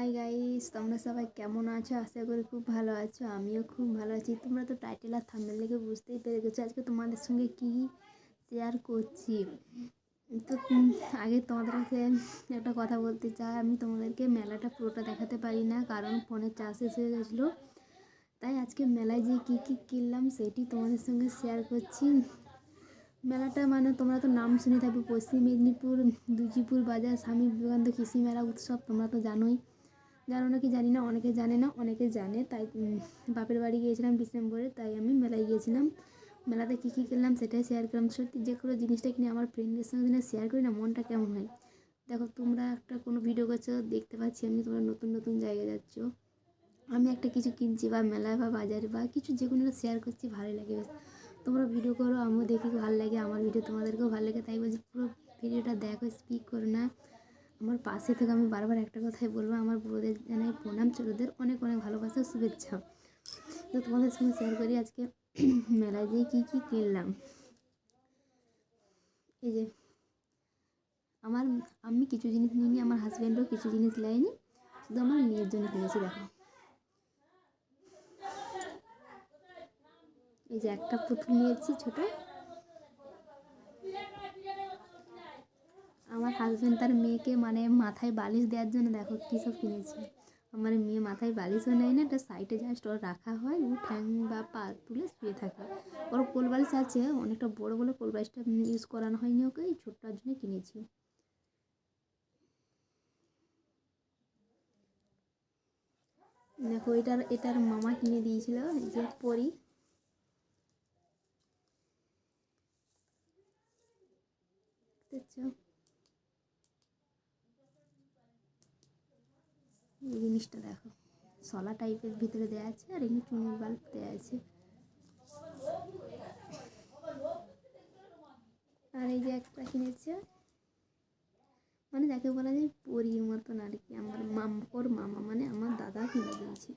Hi guys তোমরা সবাই কেমন আছো? আশা করি খুব ভালো আছো, আমিও খুব ভালো আছি। তোমরা তো টাইটেল আর থাম্বনেল দেখে বুঝতেই পেরে গেছো, আজকে তোমাদের সঙ্গে কী শেয়ার করছি? তো আগে তোমাদের কাছে একটা কথা বলতে চাই, আমি তোমাদেরকে মেলাটা পুরোটা দেখাতে পারি না, কারণ ফোনের চার্জ শেষ হয়ে গেছিল। তাই আজকে মেলায় যে কী কী কিনলাম, সেটি তোমাদের সঙ্গে শেয়ার করছি। মেলাটা মানে তোমরা তো নাম শুনে থাকবে, পশ্চিম মেদিনীপুর দুজিপুর বাজার, স্বামী বিবেকানন্দ কৃষি মেলা উৎসব, তোমরা তো জানোই। জানো নাকি জানি না, অনেকে জানে না, অনেকে জানে। তাই বাপের বাড়ি গিয়েছিলাম ডিসেম্বরে, তাই আমি মেলায় গিয়েছিলাম। মেলাতে কী কী কিনলাম সেটাই শেয়ার করলাম। সত্যি যে কোনো জিনিসটা কিনে আমার ফ্রেন্ডের সঙ্গে দিনে শেয়ার করি না, মনটা কেমন হয়? দেখো, তোমরা একটা কোনো ভিডিও করছ, দেখতে পাচ্ছি আমি, তোমরা নতুন নতুন জায়গায় যাচ্ছ। আমি একটা কিছু কিনছি বা মেলায় বা বাজারে বা কিছু যে কোনো শেয়ার করছি, ভালোই লাগে তোমরা ভিডিও করো, আমিও দেখি, ভালো লাগে। আমার ভিডিও তোমাদেরকেও ভালো লাগে। তাই বলছি, পুরো ভিডিওটা দেখো স্পিক করো না। আমার পাশে থেকে আমি বারবার একটা কথাই বলব, আমার বড়োদের জানাই প্রণাম, ছোটোদের অনেক অনেক ভালোবাসা শুভেচ্ছা। তো তোমাদের সঙ্গে শেয়ার করি আজকে মেলায় যেয়ে কী কী কিনলাম। এই যে, আমার, আমি কিছু জিনিস নিইনি, আমার হাজব্যান্ডও কিছু জিনিস নেয়নি, শুধু আমার মেয়ের জন্য কিনেছি, দেখো। এই যে একটা পুতুল নিয়েছি ছোট আমার হাজব্যান্ড তার মেয়েকে মানে মাথায় বালিশ দেওয়ার জন্য দেখো কী সব কিনেছে। আমার মেয়ে মাথায় বালিশও নেয় না একটা সাইডে জাস্ট ওর রাখা হয়, ও ঠ্যাং বা পা তুলে শুয়ে থাকে। ওর কোল বালিশ আছে, অনেকটা বড় বলে কোল বালিশটা ইউজ করানো হয়নি ওকে, এই ছোট্টার জন্য কিনেছি। দেখো এটার এটার মামা কিনে দিয়েছিল যে পরি। দেখছ জিনিসটা দেখো। সলা টাইপের ভিতরে দেওয়া আছে আর এমনি চুনের বাল্ব দেওয়া আছে। আর এই যে একটা কিনেছে মানে যাকে বলা যায় পরীর মতন আর কি, আমার মাম ওর মামা মানে আমার দাদা কিনে দিয়েছে।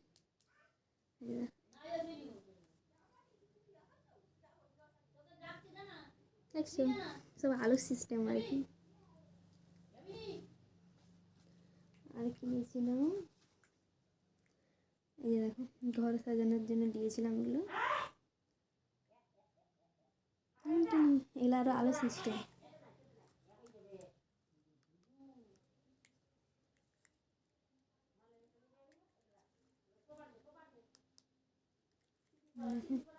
সব আলোর সিস্টেম আর কি। আর কিনেছিলাম এই যে দেখো, ঘর সাজানোর জন্য দিয়েছিলাম এগুলো। এগুলো আরও আলো সিস্টেম এই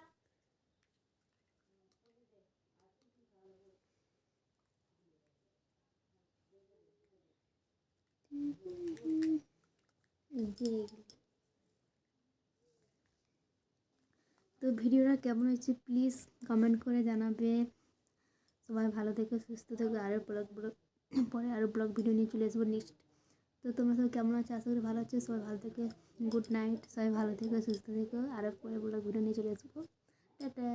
তো ভিডিওটা কেমন হয়েছে প্লিজ কমেন্ট করে জানাবে। সবাই ভালো থেকো, সুস্থ থেকো আরও ব্লগ ব্লগ পরে আরও ব্লগ ভিডিও নিয়ে চলে আসব নেক্সট তো তোমরা সবাই কেমন আছো? আশা করি ভালো আছো, সবাই ভালো থেকো গুড নাইট সবাই ভালো থেকো, সুস্থ থেকো আরও পরে ব্লগ ভিডিও নিয়ে চলে আসব। টাটা।